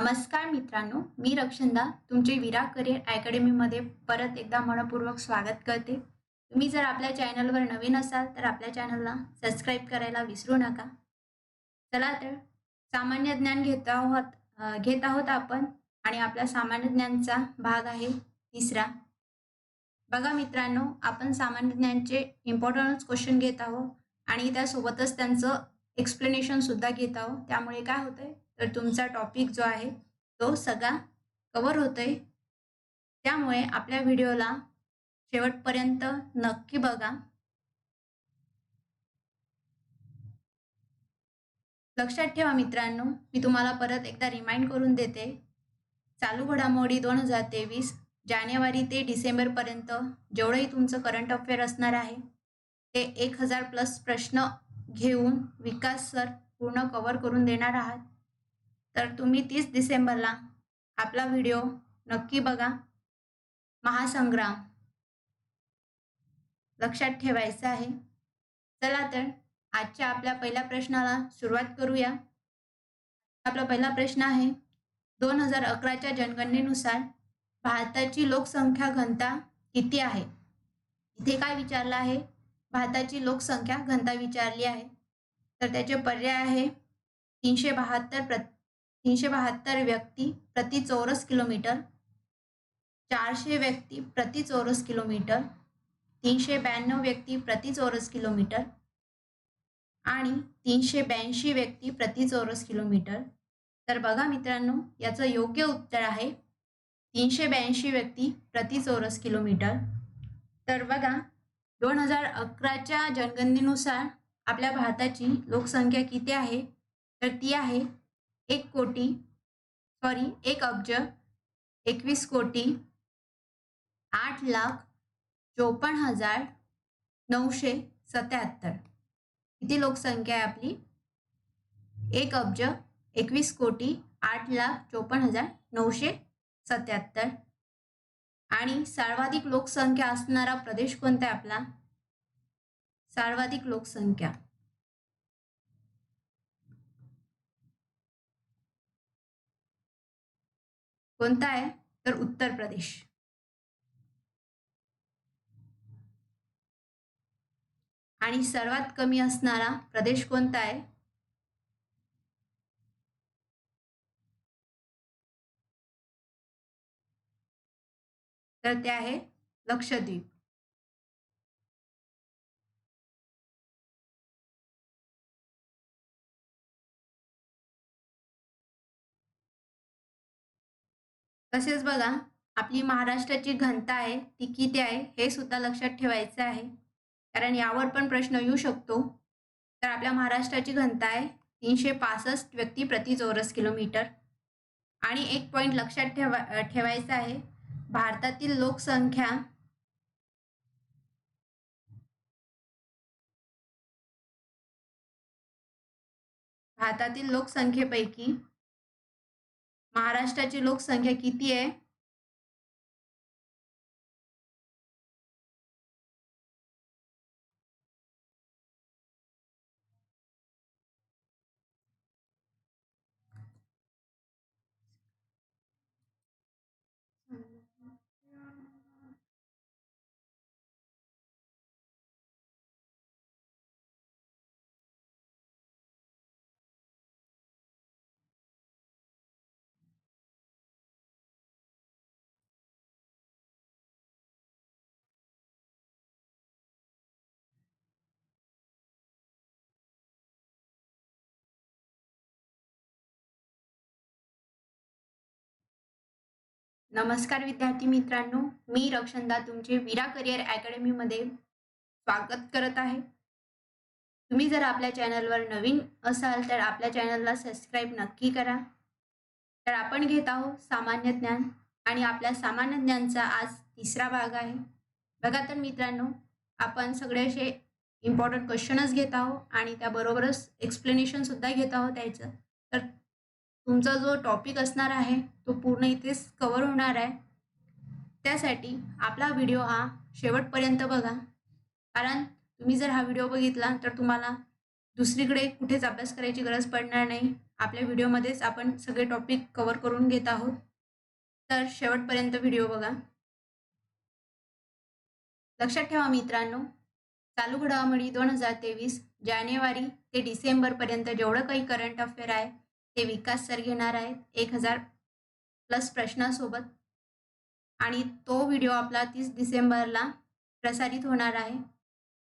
नमस्कार मित्रांनो मी रक्षंदा तुमचे विरा करिअर अकॅडमीमध्ये परत एकदा मनपूर्वक स्वागत करते. तुम्ही जर आपल्या चॅनलवर नवीन असाल तर आपल्या चॅनलला सबस्क्राईब करायला विसरू नका. चला तर सामान्य ज्ञान घेत आहोत घेत आहोत आपण आणि आपल्या सामान्य ज्ञानचा भाग आहे तिसरा. बघा मित्रांनो आपण सामान्य ज्ञानचे इम्पॉर्टन्स क्वेश्चन घेत आहोत आणि त्यासोबतच त्यांचं एक्सप्लेनेशन सुद्धा घेत आहोत. त्यामुळे काय होतंय? तर तुमचा टॉपिक जो आहे तो सगळा कवर होतोय. त्यामुळे आपल्या व्हिडिओला शेवटपर्यंत नक्की बघा. लक्षात ठेवा मित्रांनो मी तुम्हाला परत एकदा रिमाइंड करून देते. चालू घडामोडी दोन हजार तेवीस जानेवारी ते डिसेंबरपर्यंत जेवढंही तुमचं करंट अफेअर असणार आहे ते एक हजार प्लस प्रश्न घेऊन विकास सर पूर्ण कव्हर करून देणार आहात. तर तुम्ही तीस डिसेंबरला आपला व्हिडिओ नक्की बघा. महासंग्राम. लक्षात ठेवायचं आहे. चला तर आजच्या आपल्या पहिल्या प्रश्नाला सुरुवात करूया. आपला पहिला प्रश्न आहे दोन हजार अकराच्या जनगणनेनुसार भारताची लोकसंख्या घनता किती आहे? इथे काय विचारलं आहे? भारताची लोकसंख्या घनता विचारली आहे. तर त्याचे पर्याय आहे तीनशे बहात्तर प्र तीनशे बहात्तर व्यक्ती प्रति चौरस किलोमीटर चारशे व्यक्ती प्रति चौरस किलोमीटर तीनशे ब्याण्णव व्यक्ती प्रति चौरस किलोमीटर आणि तीनशे ब्याऐंशी व्यक्ती प्रति चौरस किलोमीटर. तर बघा मित्रांनो याचं योग्य उत्तर आहे तीनशे ब्याऐंशी व्यक्ती प्रति चौरस किलोमीटर. तर बघा दोन हजार अकराच्या जनगणनेनुसार आपल्या भारताची लोकसंख्या किती आहे? तर ती आहे एक कोटी सॉरी एक अब्ज एकवीस कोटी आठ लाख चोपन्न हजार नऊशे सत्याहत्तर. किती लोकसंख्या आहे आपली? एक अब्ज एकवीस कोटी आठ लाख चोपन्न हजार नऊशे सत्याहत्तर. आणि सर्वाधिक लोकसंख्या असणारा प्रदेश कोणता आहे आपला? सर्वाधिक लोकसंख्या. कोणता आहे? तर उत्तर प्रदेश. आणि सर्वात कमी असणारा प्रदेश कोणता आहे? तर ते आहे लक्षद्वीप. तसेच बघा आपली महाराष्ट्राची घनता आहे ती किती आहे हे सुद्धा लक्षात ठेवायचं आहे. कारण यावर पण प्रश्न येऊ शकतो. तर आपल्या महाराष्ट्राची घनता आहे तीनशे पासष्ट व्यक्ती प्रति चौरस किलोमीटर. आणि एक पॉईंट लक्षात ठेवा ठेवायचा आहे भारतातील लोकसंख्या भारतातील लोकसंख्येपैकी महाराष्ट्राची लोकसंख्या किती आहे? नमस्कार विद्यार्थी मित्रांनो मी रक्षंदा तुमचे विरा करिअर अकॅडमीमध्ये स्वागत करत आहे. तुम्ही जर आपल्या चॅनलवर नवीन असाल तर आपल्या चॅनलला सबस्क्राईब नक्की करा. तर आपण घेत आहोत सामान्य ज्ञान आणि आपल्या सामान्य ज्ञानचा आज तिसरा भाग आहे. बघा तर मित्रांनो आपण सगळे असे इम्पॉर्टंट क्वेश्चनच घेत आहोत आणि त्याबरोबरच एक्सप्लेनेशनसुद्धा घेत आहोत त्याचं. तर तुमचा जो टॉपिक असणार आहे तो पूर्ण इथेच कवर होणार आहे. त्यासाठी आपला व्हिडिओ हा शेवटपर्यंत बघा. कारण तुम्ही जर हा व्हिडिओ बघितला तर तुम्हाला दुसरीकडे कुठेच अभ्यास करायची गरज पडणार नाही. आपल्या व्हिडिओमध्येच आपण सगळे टॉपिक कवर करून घेत आहोत. तर शेवटपर्यंत व्हिडिओ बघा. लक्षात ठेवा मित्रांनो चालू घडामोडी दोन हजार तेवीस जानेवारी ते डिसेंबरपर्यंत जेवढं काही करंट अफेअर आहे ते विकास सर घेणार आहेत. एक हजार प्लस प्रश्नासोबत. आणि तो व्हिडिओ आपला तीस डिसेंबरला प्रसारित होणार आहे.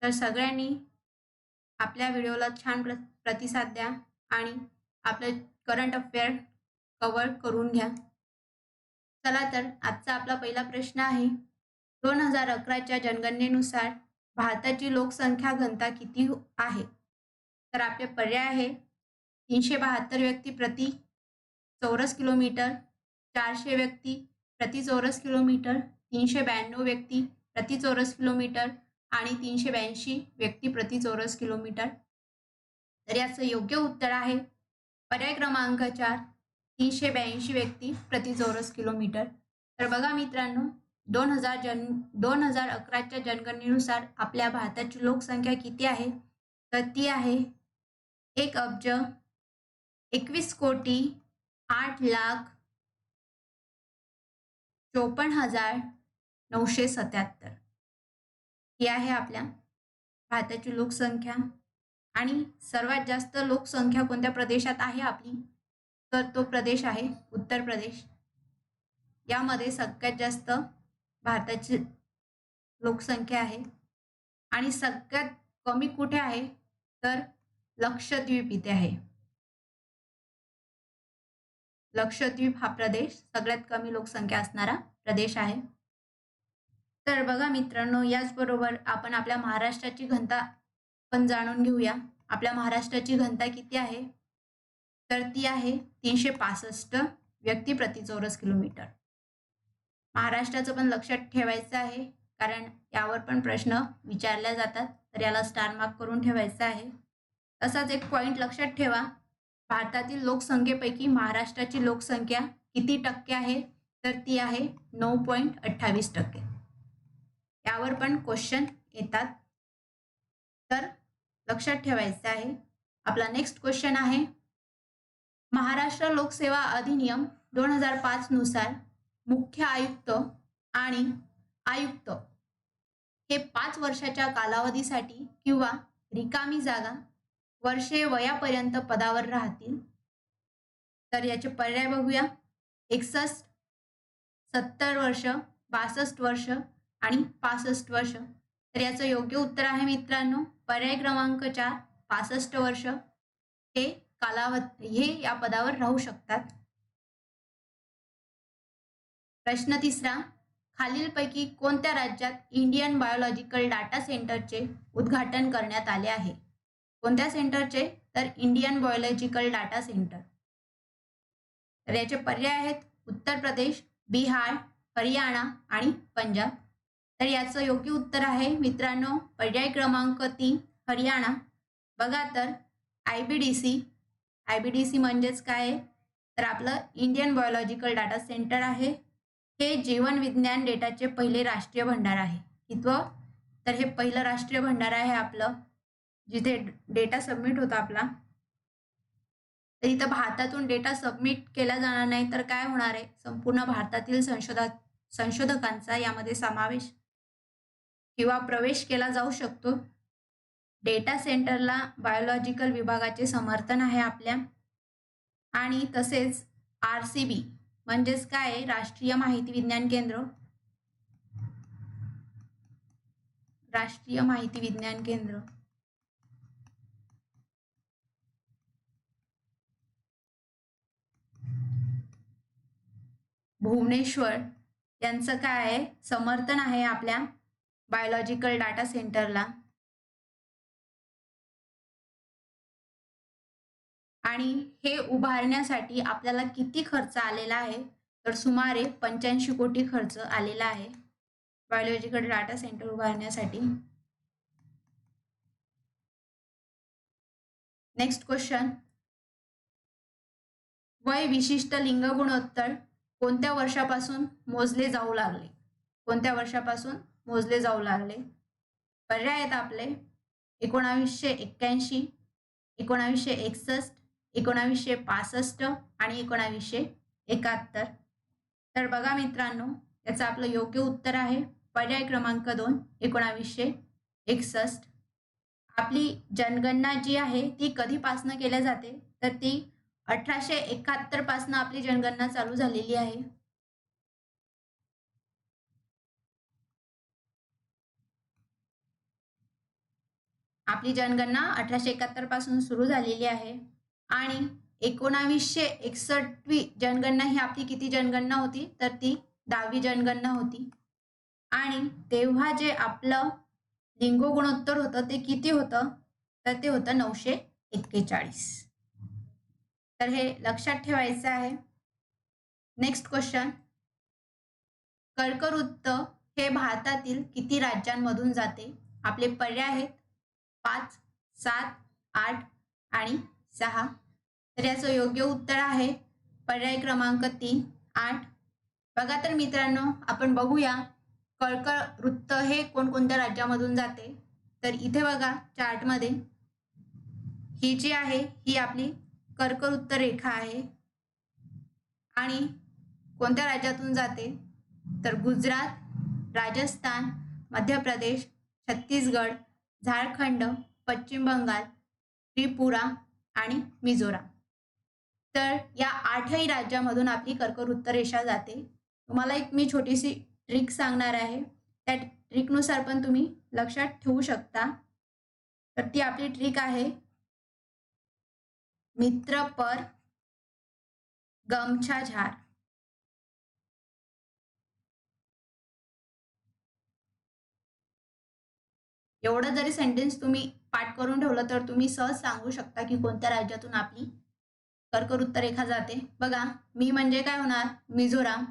तर सगळ्यांनी आपल्या व्हिडिओला छान प्र प्रतिसाद द्या आणि आपलं करंट अफेअर कवर करून घ्या. चला तर आजचा आपला पहिला प्रश्न आहे. दोन हजार अकराच्या जनगणनेनुसार भारताची लोकसंख्या घनता किती आहे? तर आपले पर्याय आहे तीनशे बहात्तर व्यक्ती प्रति चौरस किलोमीटर चारशे व्यक्ती प्रति चौरस किलोमीटर तीनशे ब्याण्णव व्यक्ती प्रति चौरस किलोमीटर आणि तीनशे ब्याऐंशी व्यक्ती प्रति चौरस किलोमीटर. तर याचं योग्य उत्तर आहे. पर्याय क्रमांक चार तीनशे ब्याऐंशी व्यक्ती प्रति चौरस किलोमीटर. तर बघा मित्रांनो दोन हजार जन दोन हजार अकराच्या जनगणनेनुसार आपल्या भारताची लोकसंख्या किती आहे? तर ती आहे एक अब्ज एकवीस कोटी आठ लाख चोपन्न हजार नऊशे सत्याहत्तर. ही आहे आपल्या भारताची लोकसंख्या. आणि सर्वात जास्त लोकसंख्या कोणत्या प्रदेशात आहे आपली? तर तो प्रदेश आहे उत्तर प्रदेश. यामध्ये सगळ्यात जास्त भारताची लोकसंख्या आहे. आणि सगळ्यात कमी कुठे आहे? तर लक्षद्वीप इथे आहे. लक्षद्वीप हा प्रदेश. सगळ्यात कमी लोकसंख्या असणारा प्रदेश आहे. तर बघा मित्रांनो याचबरोबर आपण आपल्या महाराष्ट्राची घनता पण जाणून घेऊया. आपल्या महाराष्ट्राची घनता किती आहे? तर ती आहे तीनशे पासष्ट व्यक्ती प्रति चौरस किलोमीटर. महाराष्ट्राचं पण लक्षात ठेवायचं आहे कारण यावर पण प्रश्न विचारल्या जातात. तर याला स्टार मार्क करून ठेवायचं आहे. तसाच एक पॉईंट लक्षात ठेवा. भारतातील लोकसंख्येपैकी महाराष्ट्राची लोकसंख्या किती टक्के आहे? तर ती आहे नऊ पॉईंट अठ्ठावीस टक्के. यावर पण क्वेश्चन येतात. तर लक्षात ठेवायचं आहे. आपला नेक्स्ट क्वेश्चन आहे. महाराष्ट्र लोकसेवा अधिनियम दोन हजार पाच नुसार मुख्य आयुक्त आणि आयुक्त हे पाच वर्षाच्या कालावधीसाठी किंवा रिकामी जागा वर्षे वयापर्यंत पदावर राहतील. तर याचे पर्याय बघूया. एकसष्ट सत्तर वर्ष बासष्ट वर्ष आणि पासष्ट वर्ष. तर याचं योग्य उत्तर आहे मित्रांनो. पर्याय क्रमांक चार पासष्ट वर्ष. हे कालावधी हे या पदावर राहू शकतात. प्रश्न तिसरा खालीलपैकी कोणत्या राज्यात इंडियन बायोलॉजिकल डाटा सेंटरचे उद्घाटन करण्यात आले आहे? कोणत्या सेंटरचे? तर इंडियन बायोलॉजिकल डाटा सेंटर. तर याचे पर्याय आहेत उत्तर प्रदेश बिहार हरियाणा आणि पंजाब. तर याचं योग्य उत्तर आहे मित्रांनो पर्याय क्रमांक तीन हरियाणा. बघा तर I B D C I B D C म्हणजेच काय? तर आपलं इंडियन बायोलॉजिकल डाटा सेंटर आहे. हे जीवन विज्ञान डेटाचे पहिले राष्ट्रीय भंडार आहे. कितवं तर हे पहिलं राष्ट्रीय भंडार आहे आपलं. जिथे डेटा सबमिट होता आपला तर इथं भारतातून डेटा सबमिट केला जाणार नाही तर काय होणार आहे? संपूर्ण भारतातील संशोधा संशोधकांचा यामध्ये समावेश किंवा प्रवेश केला जाऊ शकतो. डेटा सेंटरला बायोलॉजिकल विभागाचे समर्थन आहे आपल्या. आणि तसेच आर सी बी म्हणजेच काय राष्ट्रीय माहिती विज्ञान केंद्र. राष्ट्रीय माहिती विज्ञान केंद्र. भुवनेश्वर यांचं काय आहे समर्थन आहे आपल्या बायोलॉजिकल डाटा सेंटरला आणि हे उभारण्यासाठी आपल्याला किती खर्च आलेला आहे? तर सुमारे पंच्याऐंशी कोटी खर्च आलेला आहे बायोलॉजिकल डाटा सेंटर उभारण्यासाठी. नेक्स्ट क्वेश्चन वय विशिष्ट लिंग गुणोत्तर कोणत्या वर्षापासून मोजले जाऊ लागले? कोणत्या वर्षापासून मोजले जाऊ लागले? पर्याय आहेत आपले. एकोणावीसशे एक्क्याऐंशी एकोणावीसशे एकसष्ट एकोणावीसशे पासष्ट आणि एकोणावीसशे एकाहत्तर. तर बघा मित्रांनो याचं आपलं योग्य उत्तर आहे. पर्याय क्रमांक दोन एकोणावीसशे एकसष्ट. आपली जनगणना जी आहे ती कधीपासनं केल्या जाते? तर ती अठराशे एकाहत्तरपासून आपली जनगणना चालू झालेली आहे. आपली जनगणना अठराशे एकाहत्तरपासून सुरू झालेली आहे. आणि एकोणावीसशे एकसष्टवी जनगणना ही आपली किती जनगणना होती? तर ती दहावी जनगणना होती. आणि तेव्हा जे आपलं लिंगो गुणोत्तर होतं ते किती होतं? तर ते होतं नऊशे एक्केचाळीस. तर हे लक्षात ठेवायचं आहे. नेक्स्ट क्वेश्चन कर्कवृत्त हे भारतातील किती राज्यांमधून जाते? आपले पर्याय आहेत पाच सात आठ आणि सहा. तर याचं योग्य उत्तर आहे पर्याय क्रमांक तीन आठ. बघा तर मित्रांनो आपण बघूया कर्कवृत्त हे कोणकोणत्या राज्यामधून जाते? तर इथे बघा चार्टमध्ये. ही जी आहे ही आपली कर्कवृत्त रेखा आहे. आणि कोणत्या राज्यातून जाते? तर गुजरात राजस्थान मध्य प्रदेश छत्तीसगड झारखंड पश्चिम बंगाल त्रिपुरा आणि मिझोराम. तर या आठही राज्यामधून आपली कर्कवृत्त रेषा जाते. तुम्हाला एक मी छोटीशी ट्रिक सांगणार आहे. त्या ट्रिकनुसार पण तुम्ही लक्षात ठेवू शकता. तर ती आपली ट्रिक आहे. मित्र पर गमछा झार। एवढं जरी सेंटेन्स तुम्ही पाठ करून ठेवलं तर तुम्ही सहज सांगू शकता की कोणत्या राज्यातून आपली कर्कवृत्त रेखा जाते. बघा मी म्हणजे काय होणार? मिझोराम.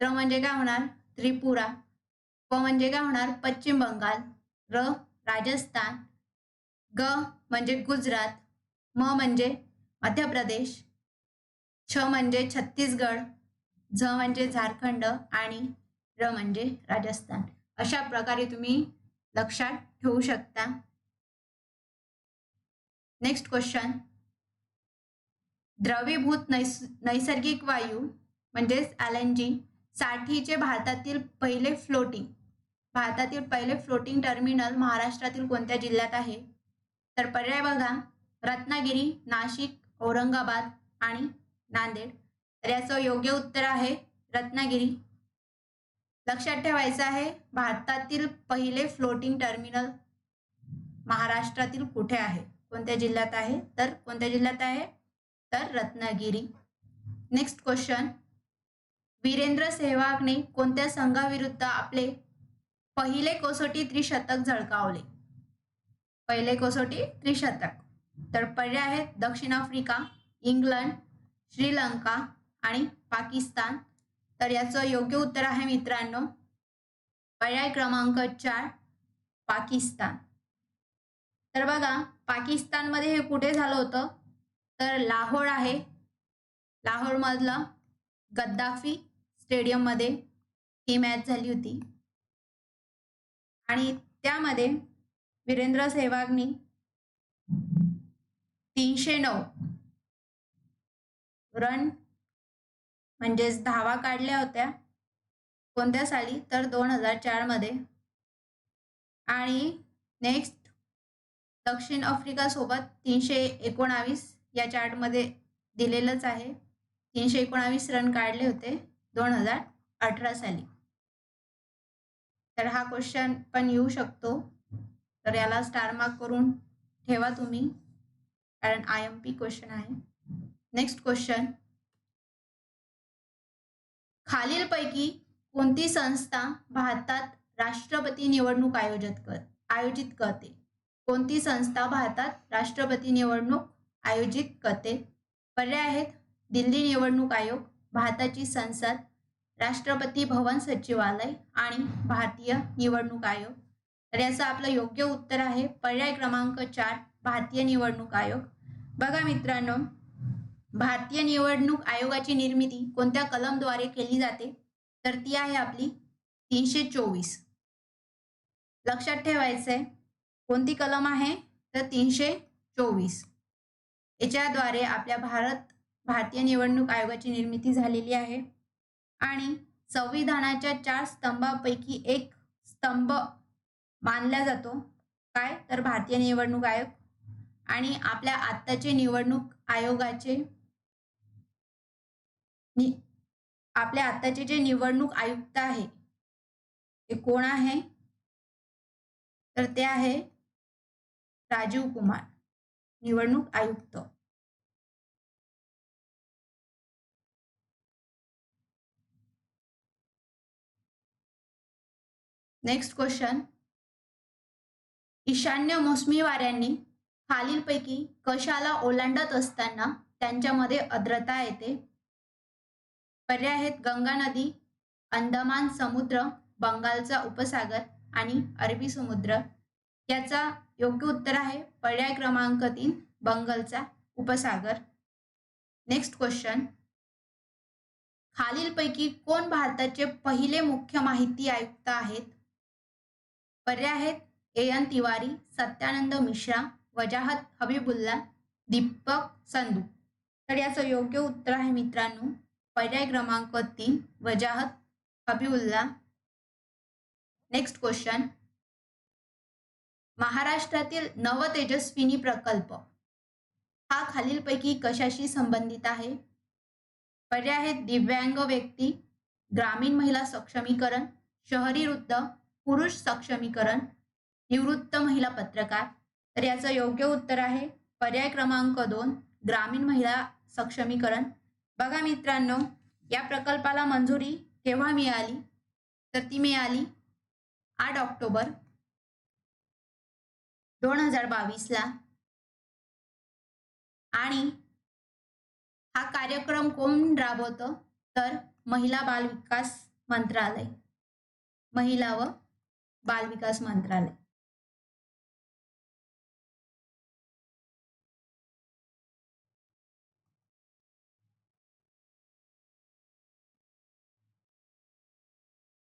र म्हणजे काय होणार? त्रिपुरा. प म्हणजे काय होणार? पश्चिम बंगाल. र राजस्थान. ग म्हणजे गुजरात. म म्हणजे मध्य प्रदेश छ म्हणजे छत्तीसगड झ म्हणजे झारखंड आणि र म्हणजे राजस्थान. अशा प्रकारे तुम्ही लक्षात ठेवू शकता. नेक्स्ट क्वेश्चन द्रवीभूत नैस नैसर्गिक वायू म्हणजेच एल एन जी साठीचे भारतातील पहिले फ्लोटिंग भारतातील पहिले फ्लोटिंग टर्मिनल महाराष्ट्रातील कोणत्या जिल्ह्यात आहे? तर पर्याय बघा. रत्नागिरी नाशिक औरंगाबाद आणि नांदेड. तर याचं योग्य उत्तर आहे रत्नागिरी. लक्षात ठेवायचं आहे भारतातील पहिले फ्लोटिंग टर्मिनल महाराष्ट्रातील कुठे आहे? कोणत्या जिल्ह्यात आहे? तर कोणत्या जिल्ह्यात आहे? तर रत्नागिरी. नेक्स्ट क्वेश्चन वीरेंद्र सेहवागने कोणत्या संघाविरुद्ध आपले पहिले कसोटी त्रिशतक झळकावले? पहिले कसोटी त्रिशतक. तर पर्याय आहेत दक्षिण आफ्रिका इंग्लंड श्रीलंका आणि पाकिस्तान. तर याचं योग्य उत्तर आहे मित्रांनो पर्याय क्रमांक चार पाकिस्तान. तर बघा पाकिस्तानमध्ये हे कुठे झालं होतं? तर लाहोर आहे. लाहोरमधलं गद्दाफी स्टेडियममध्ये ही मॅच झाली होती. आणि त्यामध्ये वीरेंद्र सेहवागनी तीनशे नऊ. रन म्हणजेच धावा काढल्या होत्या. कोणत्या साली? तर दोन हजार चारमध्ये आणि नेक्स्ट दक्षिण आफ्रिकासोबत तीनशे एकोणावीस या चार्टमध्ये दिलेलंच आहे. तीनशे एकोणावीस रन काढले होते दोन हजार अठरा साली. तर हा क्वेश्चन पण येऊ शकतो. तर याला स्टार मार्क करून ठेवा तुम्ही. कारण आय एम पी क्वेश्चन आहे. नेक्स्ट क्वेश्चन खालीलपैकी कोणती संस्था भारतात राष्ट्रपती निवडणूक आयोजित कर आयोजित करते? कोणती संस्था भारतात राष्ट्रपती निवडणूक आयोजित करते? पर्याय आहेत. दिल्ली निवडणूक आयोग भारताची संसद राष्ट्रपती भवन सचिवालय आणि भारतीय निवडणूक आयोग. तर याचं आपलं योग्य उत्तर आहे. पर्याय क्रमांक चार भारतीय निवडणूक आयोग. बघा मित्रांनो भारतीय निवडणूक आयोगाची निर्मिती कोणत्या कलमद्वारे केली जाते? तर ती आहे आपली तीनशे चोवीस. लक्षात ठेवायचं आहे कोणती कलम आहे? तर तीनशे चोवीस. याच्याद्वारे आपल्या भारत भारतीय निवडणूक आयोगाची निर्मिती झालेली आहे. आणि संविधानाच्या चार स्तंभापैकी एक स्तंभ मानला जातो. काय? तर भारतीय निवडणूक आयोग. आणि आपल्या आत्ताचे निवडणूक आयोगाचे नि आपल्या आत्ताचे जे निवडणूक आयुक्त आहे ते कोण आहे? तर ते आहे राजीव कुमार निवडणूक आयुक्त. नेक्स्ट क्वेश्चन ईशान्य मोसमी वाऱ्यांनी खालीलपैकी कशाला ओलांडत असताना त्यांच्यामध्ये आर्द्रता येते. पर्याय आहेत गंगा नदी अंदमान समुद्र बंगालचा उपसागर आणि अरबी समुद्र. याचा योग्य उत्तर आहे पर्याय क्रमांक तीन बंगालचा उपसागर. नेक्स्ट क्वेश्चन खालीलपैकी कोण भारताचे पहिले मुख्य माहिती आयुक्त आहेत? पर्याय आहेत ए एन तिवारी सत्यानंद मिश्रा वजाहत हबीबुल्ला दीपक संधू. तर याचं योग्य उत्तर आहे मित्रांनो पर्याय क्रमांक तीन वजाहत हबीबुल्ला. नेक्स्ट क्वेश्चन महाराष्ट्रातील नवतेजस्विनी प्रकल्प. हा खालीलपैकी कशाशी संबंधित आहे? पर्याय आहेत दिव्यांग व्यक्ती ग्रामीण महिला सक्षमीकरण शहरी वृद्ध पुरुष सक्षमीकरण निवृत्त महिला पत्रकार. तर याचं योग्य उत्तर आहे पर्याय क्रमांक दोन ग्रामीण महिला सक्षमीकरण. बघा मित्रांनो या प्रकल्पाला मंजुरी केव्हा मिळाली? तर ती मिळाली आठ ऑक्टोबर दोन हजार बावीसला. आणि हा कार्यक्रम कोण राबवतं? तर महिला बाल विकास मंत्रालय. महिला व बाल विकास मंत्रालय.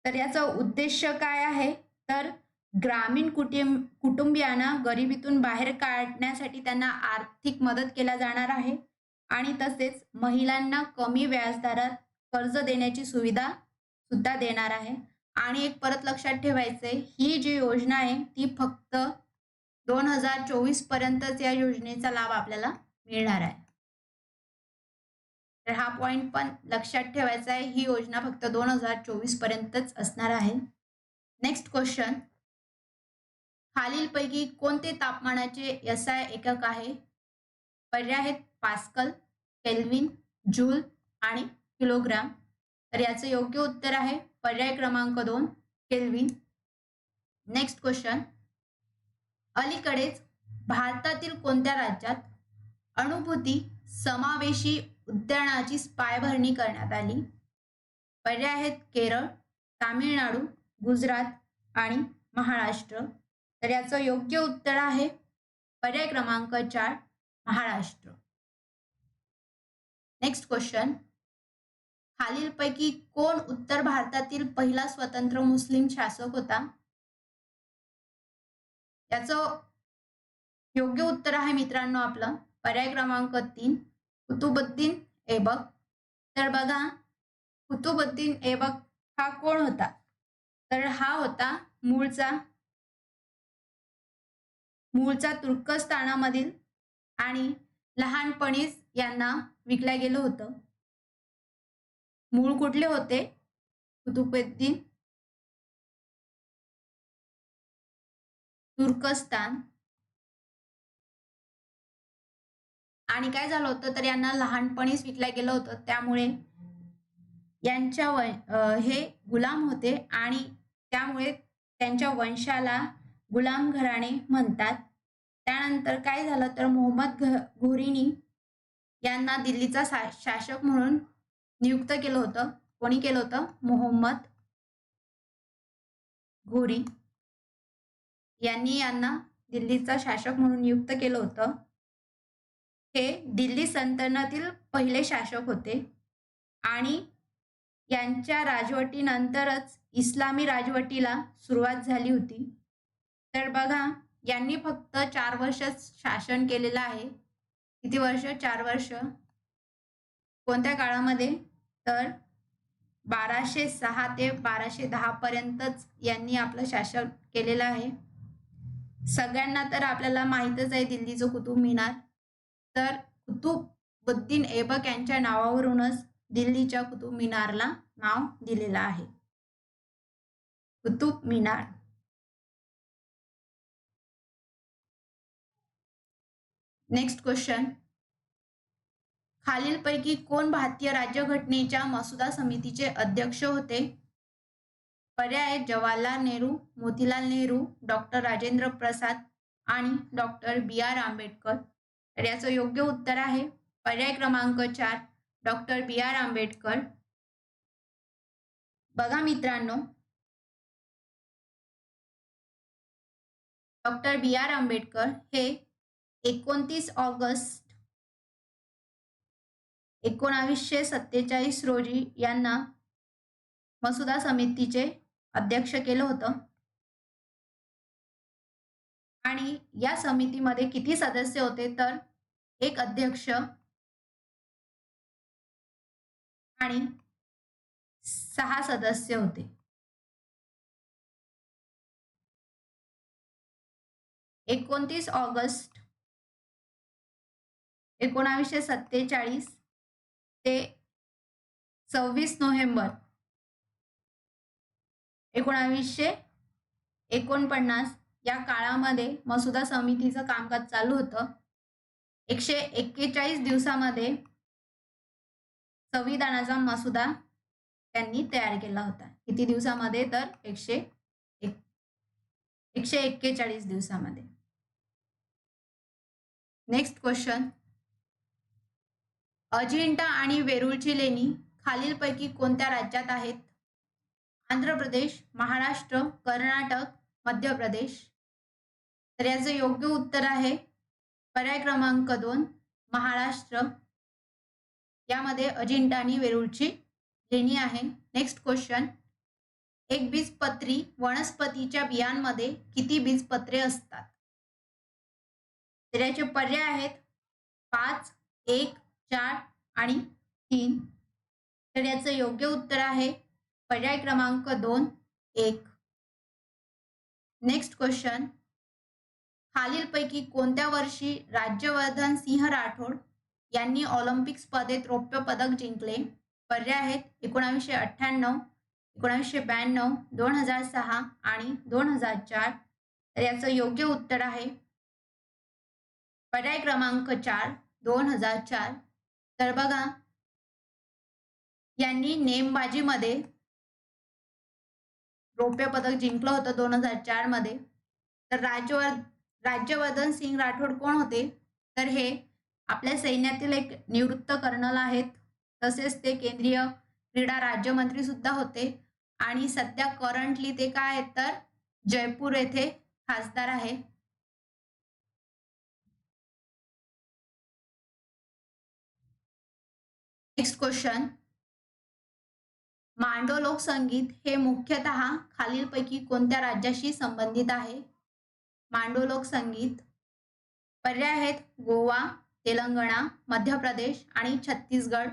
तर याचा उद्देश काय आहे? तर ग्रामीण कुटुंब कुटुंबियांना गरिबीतून बाहेर काढण्यासाठी त्यांना आर्थिक मदत केला जाणार आहे आणि तसेच महिलांना कमी व्याजदरात कर्ज देण्याची सुविधा सुद्धा देणार आहे. आणि एक परत लक्षात ठेवायचंय ही जी योजना आहे ती फक्त दोन हजार चोवीस पर्यंतच या योजनेचा लाभ आपल्याला मिळणार आहे. तर हा पॉईंट पण लक्षात ठेवायचा आहे. ही योजना फक्त दोन हजार चोवीस पर्यंतच असणार आहे. नेक्स्ट क्वेश्चन खालीलपैकी कोणते तापमानाचे एस आय एकक आहे? पर्याय आहेत पास्कल केल्विन जूल आणि किलोग्राम. तर याचं योग्य उत्तर आहे पर्याय क्रमांक दोन केल्विन. नेक्स्ट क्वेश्चन अलीकडेच भारतातील कोणत्या राज्यात अनुभूती समावेशी उद्यानाची पायभरणी करण्यात आली. पर्याय आहेत केरळ तामिळनाडू गुजरात आणि महाराष्ट्र. तर याचं योग्य उत्तर आहे पर्याय क्रमांक चार महाराष्ट्र. नेक्स्ट क्वेश्चन खालीलपैकी कोण उत्तर भारतातील पहिला स्वतंत्र मुस्लिम शासक होता? याचं योग्य उत्तर आहे मित्रांनो आपलं. पर्याय क्रमांक तीन कुतुबुद्दीन ऐबक. तर बघा कुतुबुद्दीन ऐबक हा कोण होता? तर हा होता मूळचा मूळचा तुर्कस्तानामधील आणि लहानपणीच यांना विकल्या गेलं होतं. मूळ कुठले होते? कुतुबुद्दीन तुर्कस्तान. आणि काय झालं होतं तर यांना लहानपणीच विकलं गेलं होतं. त्यामुळे यांच्या व हे गुलाम होते आणि त्यामुळे त्यांच्या वंशाला गुलाम घराणे म्हणतात. त्यानंतर काय झालं तर मोहम्मद घ घोरीनी यांना दिल्लीचा शासक म्हणून नियुक्त केलं होतं. कोणी केलं होतं? मोहम्मद घोरी यांनी यांना दिल्लीचा शासक म्हणून नियुक्त केलं होतं. हे दिल्ली संतनातील पहिले शासक होते. आणि यांच्या राजवटीनंतरच इस्लामी राजवटीला सुरुवात झाली होती. तर बघा यांनी फक्त चार वर्षच शासन केलेलं आहे. किती वर्ष? चार वर्ष. कोणत्या काळामध्ये? तर बाराशे सहा ते बाराशे दहा पर्यंतच यांनी आपलं शासन केलेलं आहे. सगळ्यांना तर आपल्याला माहीतच आहे दिल्लीचं कुतुब मिनार. तर कुतुबुद्दीन ऐबक यांच्या नावावरूनच दिल्लीच्या कुतुब मिनारला नाव दिलेलं आहे. कुतुब मिनार. नेक्स्ट क्वेश्चन खालीलपैकी कोण भारतीय राज्यघटनेच्या मसुदा समितीचे अध्यक्ष होते? पर्याय जवाहरलाल नेहरू मोतीलाल नेहरू डॉक्टर राजेंद्र प्रसाद आणि डॉक्टर बी आर आंबेडकर. तर याचं योग्य उत्तर आहे. पर्याय क्रमांक चार डॉक्टर बी आर आंबेडकर. बघा मित्रांनो. डॉक्टर बी आर आंबेडकर हे एकोणतीस ऑगस्ट एकोणावीसशे सत्तेचाळीस रोजी यांना मसुदा समितीचे अध्यक्ष केलं होतं. आणि या समितीमध्ये किती सदस्य होते तर एक अध्यक्ष आणि सहा सदस्य होते. एकोणतीस ऑगस्ट एकोणावीसशे सत्तेचाळीस ते सव्वीस नोव्हेंबर एकोणावीसशे एकोणपन्नास या काळामध्ये मसुदा समितीचं कामकाज चालू होतं. एकशे एक्केचाळीस दिवसामध्ये संविधानाचा मसुदा त्यांनी तयार केला होता. किती दिवसामध्ये? तर एकशे एक एकशे एक्केचाळीस दिवसामध्ये. नेक्स्ट क्वेश्चन अजिंठा आणि वेरूळची लेणी खालीलपैकी कोणत्या राज्यात आहेत? आंध्र प्रदेश महाराष्ट्र कर्नाटक मध्य प्रदेश. तर याचं योग्य उत्तर आहे. पर्याय क्रमांक दोन महाराष्ट्र. यामध्ये अजिंठा आणि वेरूळची लेणी आहे. नेक्स्ट क्वेश्चन एक बीजपत्री वनस्पतीच्या बियांमध्ये किती बीजपत्रे असतात? तर याचे पर्याय आहेत पाच एक चार आणि तीन. तर याचं योग्य उत्तर आहे पर्याय क्रमांक दोन एक. नेक्स्ट क्वेश्चन खालीलपैकी कोणत्या वर्षी राज्यवर्धन सिंह राठोड यांनी ऑलिम्पिक स्पर्धेत रौप्य पदक जिंकले? पर्याय आहेत एकोणावीसशे अठ्ठ्याण्णव एकोणावीसशे ब्याण्णव दोन हजार सहा आणि दोन हजार चार. तर याचं योग्य उत्तर आहे पर्याय क्रमांक चार दोन हजार चार. तर बघा यांनी नेमबाजीमध्ये रौप्य पदक जिंकलं होतं दोन हजार चारमध्ये. तर राज्यवर्धन राज्यवर्धन सिंग राठोड कोण होते? तर हे आपल्या सैन्यातील एक निवृत्त कर्नल आहेत. तसेच ते केंद्रीय क्रीडा राज्यमंत्री सुद्धा होते. आणि सध्या करंटली ते काय आहेत तर जयपूर येथे खासदार आहे. नेक्स्ट क्वेश्चन मांडो लोकसंगीत हे मुख्यतः खालीलपैकी कोणत्या राज्याशी संबंधित आहे? मांडो लोकसंगीत पर्याय आहेत गोवा तेलंगणा मध्य प्रदेश आणि छत्तीसगड.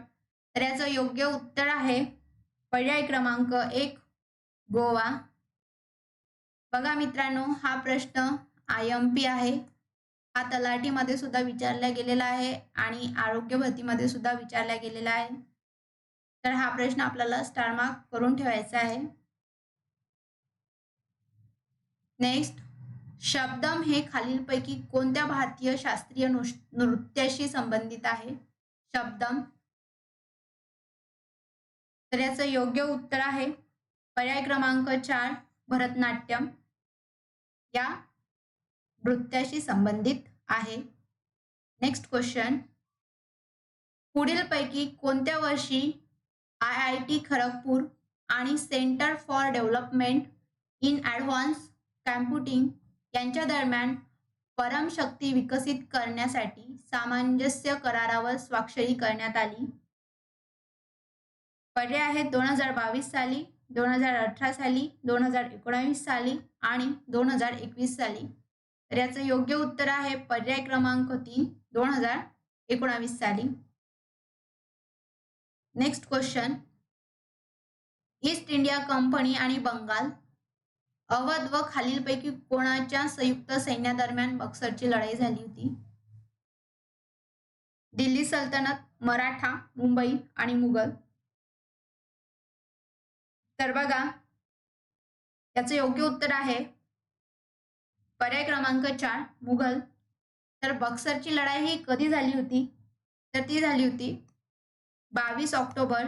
तर याचं योग्य उत्तर आहे पर्याय क्रमांक एक गोवा. बघा मित्रांनो हा प्रश्न आय एम पी आहे. हा तलाठीमध्ये सुद्धा विचारला गेलेला आहे आणि आरोग्य भरतीमध्ये सुद्धा विचारला गेलेला आहे. तर हा प्रश्न आपल्याला स्टार मार्क करून ठेवायचा आहे. नेक्स्ट शब्दम हे खालीलपैकी कोणत्या भारतीय शास्त्रीय नृत्याशी संबंधित आहे? शब्दम. तर याचं योग्य उत्तर आहे पर्याय क्रमांक चार भरतनाट्यम. या नृत्याशी संबंधित आहे. नेक्स्ट क्वेश्चन पुढीलपैकी कोणत्या वर्षी आय आय टी खरगपूर आणि centre for development in advance computing यांच्या दरम्यान परमशक्ती विकसित करण्यासाठी सामंजस्य करारावर स्वाक्षरी करण्यात आली. पर्याय आहेत दोन हजार बावीस साली दोन हजार अठरा साली दोन हजार एकोणावीस साली आणि दोन हजार एकवीस साली. तर याचं योग्य उत्तर आहे पर्याय क्रमांक तीन दोन हजार एकोणावीस साली. Next question East India Company आणि बंगाल अवध व खालीलपैकी कोणाच्या संयुक्त सैन्यादरम्यान बक्सरची लढाई झाली होती? दिल्ली सल्तनत मराठा मुंबई आणि मुघल. तर बघा याचं योग्य उत्तर आहे पर्याय क्रमांक चार मुघल. तर बक्सरची लढाई ही कधी झाली होती? तर ती झाली होती बावीस ऑक्टोबर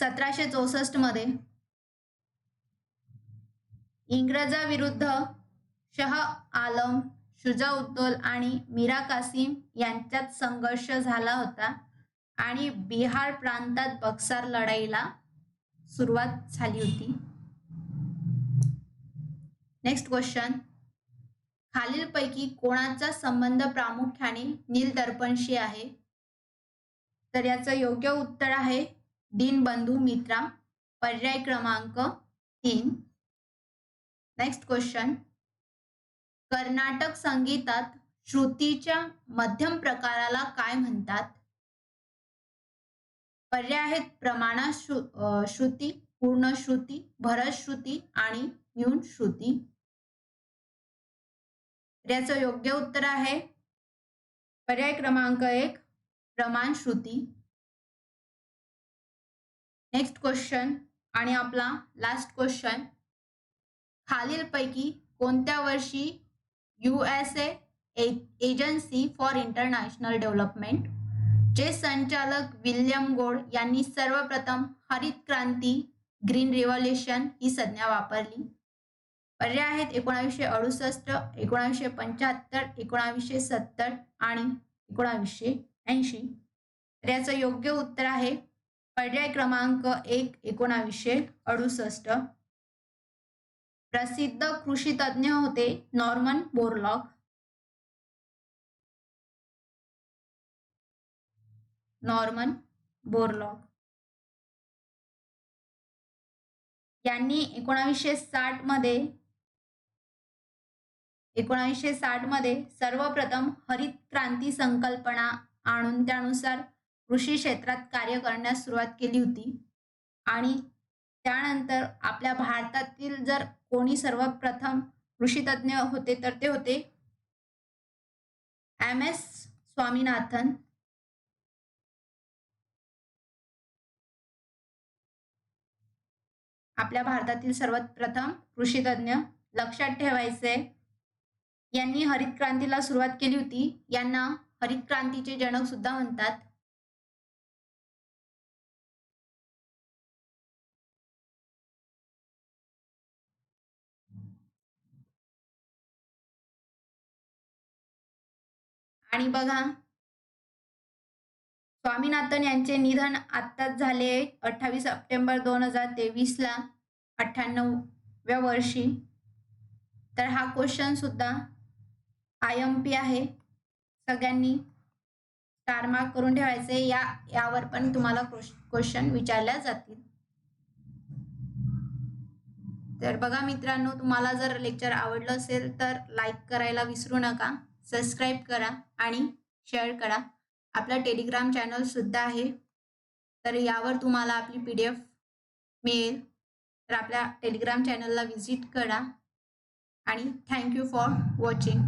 सतराशे चौसष्टमध्ये इंग्रजाविरुद्ध शह आलम शुजाउद्दौल आणि मीरा कासिम यांच्यात संघर्ष झाला होता आणि बिहार प्रांतात बक्सार लढाईला सुरुवात झाली होती. नेक्स्ट क्वेश्चन खालीलपैकी कोणाचा संबंध प्रामुख्याने नील दर्पणशी आहे? तर याचं योग्य उत्तर आहे दीनबंधू मित्रा पर्याय क्रमांक तीन. नेक्स्ट क्वेश्चन कर्नाटक संगीतात श्रुतीच्या मध्यम प्रकाराला काय म्हणतात? पर्याय आहेत प्रमाणा श्रुती पूर्ण श्रुती भरत श्रुती आणि न्यून श्रुती. याचं योग्य उत्तर आहे. पर्याय क्रमांक एक प्रमाण श्रुती. नेक्स्ट क्वेश्चन आणि आपला लास्ट क्वेश्चन खालीलपैकी कोणत्या वर्षी U S A agency for international development जे संचालक विल्यम गोड यांनी सर्वप्रथम हरित क्रांती ग्रीन रिव्हॉल्युशन ही संज्ञा वापरली. पर्याय आहेत एकोणावीसशे अडुसष्ट एकोणावीसशे पंच्याहत्तर एकोणावीसशे सत्तर आणि एकोणावीसशे ऐंशी. तर याचं योग्य उत्तर आहे पर्याय क्रमांक एक एकोणावीसशे अडुसष्ट. प्रसिद्ध कृषी तज्ज्ञ होते नॉर्मन बोरलॉक नॉर्मन बोरलॉग. यांनी एकोणावीसशे साठमध्ये एकोणावीसशे साठमध्ये सर्वप्रथम हरित क्रांती संकल्पना आणून त्यानुसार कृषी क्षेत्रात कार्य करण्यास सुरुवात केली होती. आणि त्यानंतर आपल्या भारतातील जर कोणी सर्वप्रथम कृषी तज्ज्ञ होते तर ते होते एम एस स्वामीनाथन. आपल्या भारतातील सर्वात प्रथम कृषी तज्ज्ञ लक्षात ठेवायचे. यांनी हरित क्रांतीला सुरुवात केली होती. यांना हरित क्रांतीचे जनक सुद्धा म्हणतात. आणि बघा. स्वामीनाथन यांचे निधन आत्ताच झाले अठ्ठावीस सप्टेंबर दोन हजार तेवीसला अठ्ठ्याण्णव्या वर्षी. तर हा क्वेश्चन सुद्धा आय एम पी आहे. सगळ्यांनी स्टार मार्क करून ठेवायचे. या यावर पण तुम्हाला क्वेश्चन विचारल्या जातील. तर बघा मित्रांनो तुम्हाला जर लेक्चर आवडलं असेल तर लाईक करायला विसरू नका. सबस्क्राईब करा आणि शेअर करा. आपला टेलिग्राम चॅनलसुद्धा आहे. तर यावर तुम्हाला आपली पी डी एफ मिळेल. तर आपल्या टेलिग्राम चॅनलला व्हिजिट करा. आणि थँक्यू फॉर वॉचिंग